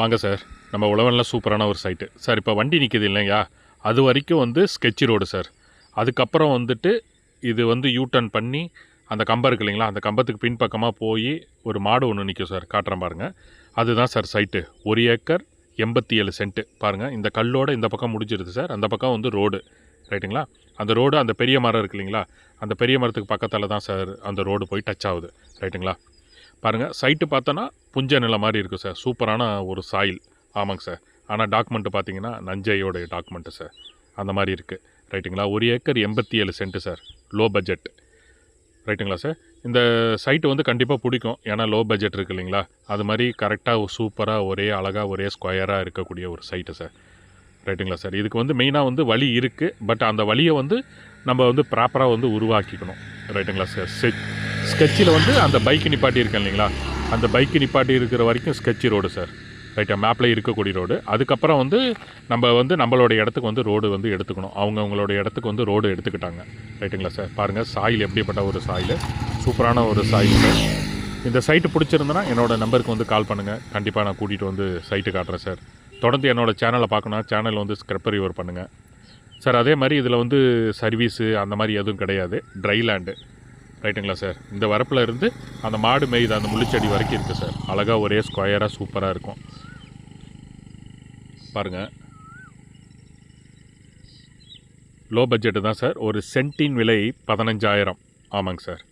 வாங்க சார். நம்ம உழவனில் சூப்பரான ஒரு சைட்டு சார் இப்போ வண்டி நிற்கிது இல்லையா அது வரைக்கும் வந்து ஸ்கெட்ச் ரோடு சார். அதுக்கப்புறம் வந்துட்டு இது வந்து யூ டர்ன் பண்ணி அந்த கம்பம் இருக்கு இல்லைங்களா? அந்த கம்பத்துக்கு பின்பக்கமாக போய் ஒரு மாடு ஒன்று நிற்கும் சார். காட்டுறேன் பாருங்கள் அதுதான் சார் சைட்டு ஒரு ஏக்கர் எண்பத்தி ஏழு சென்ட்டு பாருங்கள் இந்த கல்லோடு இந்த பக்கம் முடிஞ்சிருது சார். அந்த பக்கம் வந்து ரோடு ரைட்டுங்களா அந்த ரோடு அந்த பெரிய மரம் இருக்கு இல்லைங்களா? அந்த பெரிய மரத்துக்கு பக்கத்தில் தான் சார் அந்த ரோடு போய் டச் ஆகுது. ரைட்டுங்களா பாருங்கள் சைட்டு பார்த்தோன்னா புஞ்ச நிலம் மாதிரி இருக்கும் சார் சூப்பரான ஒரு சாயில் ஆமாங்க சார் ஆனால் டாக்குமெண்ட்டு பார்த்தீங்கன்னா நஞ்சையோடைய டாக்குமெண்ட்டு சார் அந்த மாதிரி இருக்குது ரைட்டுங்களா ஒரு ஏக்கர் எண்பத்தி ஏழு சென்ட்டு சார் லோ பட்ஜெட் ரைட்டுங்களா சார் இந்த சைட்டு வந்து கண்டிப்பாக பிடிக்கும். ஏன்னா லோ பட்ஜெட் இருக்குது இல்லைங்களா? அது மாதிரி கரெக்டாக சூப்பராக ஒரே அழகாக ஒரே ஸ்கொயராக இருக்கக்கூடிய ஒரு சைட்டு சார் ரைட்டுங்களா சார் இதுக்கு வந்து மெயினாக வந்து வழி இருக்குது பட் அந்த வழியை வந்து நம்ம வந்து ப்ராப்பராக வந்து உருவாக்கிக்கணும். ரைட்டுங்களா சார் ஸ்கெச் ஸ்கெட்சில் வந்து அந்த பைக்கு நிப்பாட்டி இருக்கேன் இல்லைங்களா? அந்த பைக்கு நிப்பாட்டி இருக்கிற வரைக்கும் ஸ்கெட்சி ரோடு சார் ரைட்டா மேப்பில் இருக்கக்கூடிய ரோடு. அதுக்கப்புறம் வந்து நம்ம வந்து நம்மளோட இடத்துக்கு வந்து ரோடு வந்து எடுத்துக்கணும். அவங்க அவங்களோட இடத்துக்கு வந்து ரோடு எடுத்துக்கிட்டாங்க. ரைட்டுங்களா சார் பாருங்கள் சாயில் எப்படிப்பட்ட ஒரு சாயில். சூப்பரான ஒரு சாயில் சார் இந்த சைட்டு பிடிச்சிருந்தனா என்னோடய நம்பருக்கு வந்து கால் பண்ணுங்கள் கண்டிப்பாக நான் கூட்டிகிட்டு வந்து சைட்டு காட்டுறேன் சார் தொடர்ந்து என்னோடய சேனலை பார்க்கணும் சேனல் வந்து ஸ்க்ரப்பர் ரிவர் பண்ணுங்கள் சார் அதே மாதிரி இதில் வந்து சர்வீஸு அந்த மாதிரி எதுவும் கிடையாது. ட்ரை லேண்டு ரைட்டுங்களா சார்? இந்த வரப்பில் இருந்து அந்த மாடு மேய்து அந்த முள்ளுச்செடி வரைக்கும் இருக்குது சார். அழகாக ஒரே ஸ்கொயராக சூப்பராக இருக்கும். பாருங்கள் லோ பட்ஜெட்டு தான் சார். ஒரு சென்ட்டின் விலை பதினஞ்சாயிரம். ஆமாங்க சார்.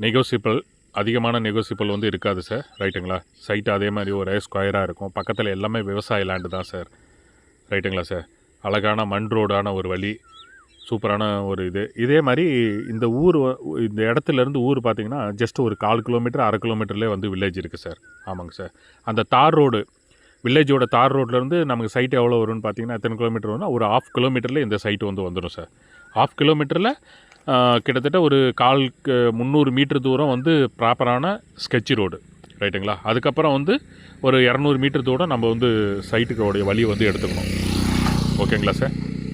நெகோசிபிள் அதிகமான நெகோசிபிள் வந்து இருக்காது சார். ரைட்டுங்களா? சைட்டு அதே மாதிரி ஒரே ஸ்கொயராக இருக்கும். பக்கத்தில் எல்லாமே விவசாய லேண்டு தான் சார். ரைட்டுங்களா சார்? அழகான மண் ரோடான ஒரு வழி. சூப்பரான ஒரு இது. இதே மாதிரி இந்த ஊர் இந்த இடத்துலேருந்து ஊர் பார்த்தீங்கன்னா ஜஸ்ட் ஒரு கால் கிலோமீட்டர் அரை கிலோமீட்டர்லேயே வந்து வில்லேஜ் இருக்குது சார் ஆமாங்க சார் அந்த தார் ரோடு வில்லேஜோட தார் ரோட்லேருந்து நமக்கு சைட் எவ்வளோ வரும்னு பார்த்தீங்கன்னா எத்தனை கிலோமீட்டர் வரும்னா ஒரு ஆஃப் கிலோமீட்டரில் இந்த சைட்டு வந்து வந்துடும் சார் ஆஃப் கிலோமீட்டரில் கிட்டத்தட்ட ஒரு கால் முந்நூறு மீட்டர் தூரம் வந்து ப்ராப்பரான ஸ்கெட்ச் ரோடு ரைட்டுங்களா அதுக்கப்புறம் வந்து ஒரு இரநூறு மீட்டர் தூரம் நம்ம வந்து சைட்டுக்கோடைய வழி வந்து எடுத்துக்கணும். ஓகேங்களா சார்